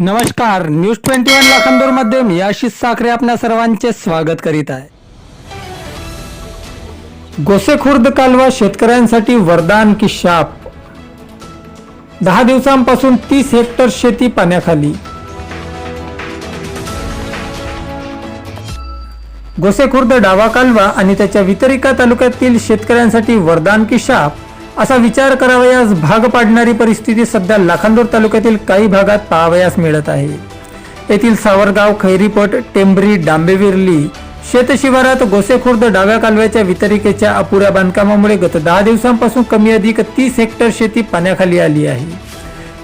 नमस्कार news twenty one लाखांदूरमध्ये मी आशिष साखरे आपल्या सर्वांचे स्वागत करीत आहे. गोसेखुर्द कालवा शेतकऱ्यांसाठी वरदान की शाप. दहा दिवसांपासून तीस हेक्टर शेती पाण्याखाली. गोसेखुर्द डावा कालवा आणि त्याच्या वितरिका तालुक्यातील शेतकऱ्यांसाठी वरदान की शाप. असा विचार करावयास भाग पाडणारी परिस्थिती सध्या लाखांदूर तालुक्यातील काही भागात पाहावयास मिळत आहे. येथील सावरगाव खैरीपट टेंबरी डांबेविर्ली शेतशिवारात गोसेखुर्द डाव्या कालव्याच्या वितरिकेच्या अपुऱ्या बांधकामामुळे गत दहा दिवसांपासून कमी अधिक तीस हेक्टर शेती पाण्याखाली आली आहे.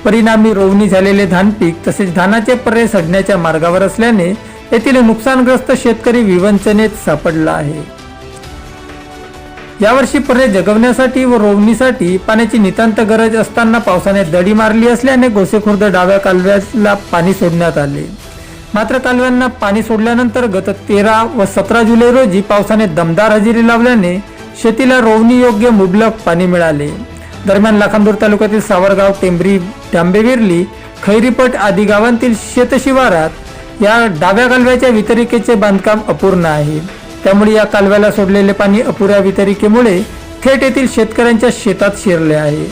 परिणामी रोवणी झालेले धान पीक तसेच धानाचे पर्याय सडण्याच्या मार्गावर असल्याने येथील नुकसानग्रस्त शेतकरी विवंचनेत सापडला आहे. यावर्षी पर्यंत जगवण्यासाठी व रोवणीसाठी पाण्याची नितांत गरज असताना पावसाने दडी मारली असल्याने गोसेखुर्द डाव्या कालव्याला पाणी सोडण्यात आले. मात्र कालव्यांना पाणी सोडल्यानंतर गत तेरा व सतरा जुलै रोजी पावसाने दमदार हजेरी लावल्याने शेतीला रोवणी योग्य मुबलक पाणी मिळाले. दरम्यान लाखांदूर तालुक्यातील सावरगाव टेंबरी डांबेविर्ली खैरीपट आदी गावांतील शेतशिवारात या डाव्या कालव्याच्या वितरिकेचे बांधकाम अपूर्ण आहे. त्यामुळे या कालव्याला सोडलेले पाणी अपुऱ्या वितरिकेमुळे थेट येथील शेतकऱ्यांच्या शेतात शिरले आहे.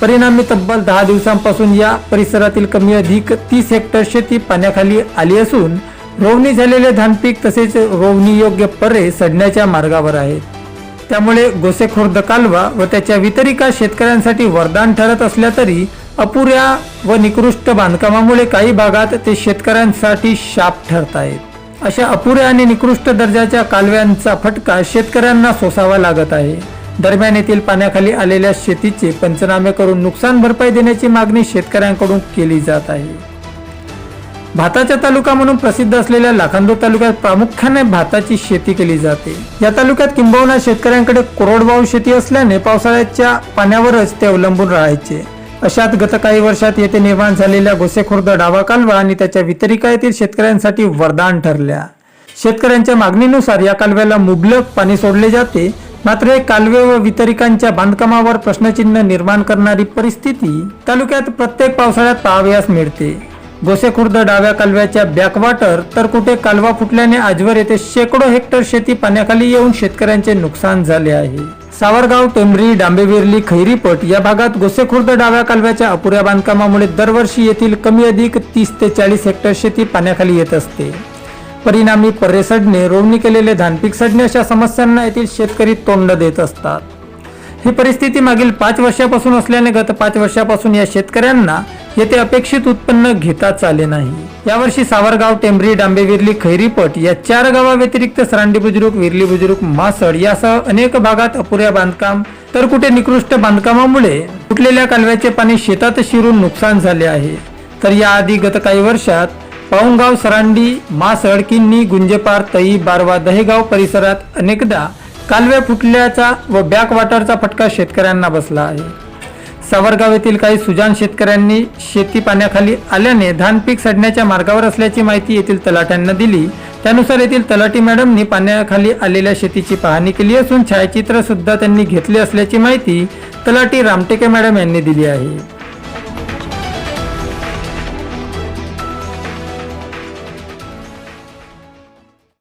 परिणामी तब्बल दहा दिवसांपासून या परिसरातील कमी अधिक तीस हेक्टर शेती पाण्याखाली आली असून रोवणी झालेले धानपीक तसेच रोवणी योग्य पर्रे सडण्याच्या मार्गावर आहेत. त्यामुळे गोसेखुर्द कालवा व त्याच्या वितरिका शेतकऱ्यांसाठी वरदान ठरत असल्या तरी अपुऱ्या व निकृष्ट बांधकामामुळे काही भागात ते शेतकऱ्यांसाठी शाप ठरत आहेत. अशा अपुऱ्या आणि निकृष्ट दर्जाच्या कालव्यांचा फटका शेतकऱ्यांना सोसावा लागत आहे. दरम्यान येथील पाण्याखाली आलेल्या शेतीचे पंचनामे करून नुकसान भरपाई देण्याची मागणी शेतकऱ्यांकडून केली जात आहे. भाताचा तालुका म्हणून प्रसिद्ध असलेल्या लाखांदूर तालुक्यात प्रामुख्याने भाताची शेती केली जाते. या तालुक्यात किंबहुना शेतकऱ्यांकडे कोरडवाहू शेती असल्याने पावसाळ्याच्या पाण्यावरच ते अवलंबून राहायचे. अशात गत काही वर्षात येथे निर्माण झालेल्या गोसेखुर्द डावा कालवा आणि त्याच्या वितरिका येथील शेतकऱ्यांसाठी वरदान ठरल्या. शेतकऱ्यांच्या मागणीनुसार या कालव्याला मुबलक पाणी सोडले जाते. मात्र हे कालवे व वितरिकांच्या बांधकामावर प्रश्नचिन्ह निर्माण करणारी परिस्थिती तालुक्यात प्रत्येक पावसाळ्यात पाहावयास मिळते. गोसेखुर्द डाव्या कालव्याच्या बॅकवॉटर तर कुठे कालवा फुटल्याने आजवर येथे शेकडो हेक्टर शेती पाण्याखाली येऊन शेतकऱ्यांचे नुकसान झाले आहे. सावरगाव टेंबरी डांबेविर्ली खैरीपट या भागात गोसेखुर्द डाव्या कालव्याच्या अपुऱ्या बांधकामामुळे दरवर्षी येथील कमी अधिक तीस ते चाळीस हेक्टर शेती पाण्याखाली येत असते. परिणामी पर्रे सडणे रोवणी केलेले धानपीक सडणे अशा समस्यांना येथील शेतकरी तोंड देत असतात. ही परिस्थिती मागील पाच वर्षापासून असल्याने गत पाच वर्षापासून या शेतकऱ्यांना येथे अपेक्षित उत्पन्न घेताच आले नाही. यावर्षी सावरगाव टेंबरी डांबेविर्ली खैरीपट या चार गावाव्यतिरिक्त सरांडी बुजुर्ग विरली बुजुर्ग मासड यासह अनेक भागात अपुऱ्या बांधकाम तर कुठे निकृष्ट बांधकामामुळे फुटलेल्या कालव्याचे पाणी शेतात शिरून नुकसान झाले आहे. तर याआधी गत काही वर्षात पाऊंगाव सरांडी मासड किन्नी गुंजेपार तई बारवा दहेगाव परिसरात अनेकदा कालव्या फुटल्याचा व बॅक वॉटरचा फटका शेतकऱ्यांना बसला आहे. सावरगाव येथील काही सुजान शेतकऱ्यांनी शेती पाण्याखाली आल्याने धान पीक सडण्याच्या मार्गावर असल्याची माहिती येथील तलाट्यांना दिली. त्यानुसार येथील तलाठी मॅडमनी पाण्याखाली आलेल्या शेतीची पाहणी केली असून छायाचित्र सुद्धा त्यांनी घेतले असल्याची माहिती तलाठी रामटेके मॅडम यांनी दिली आहे.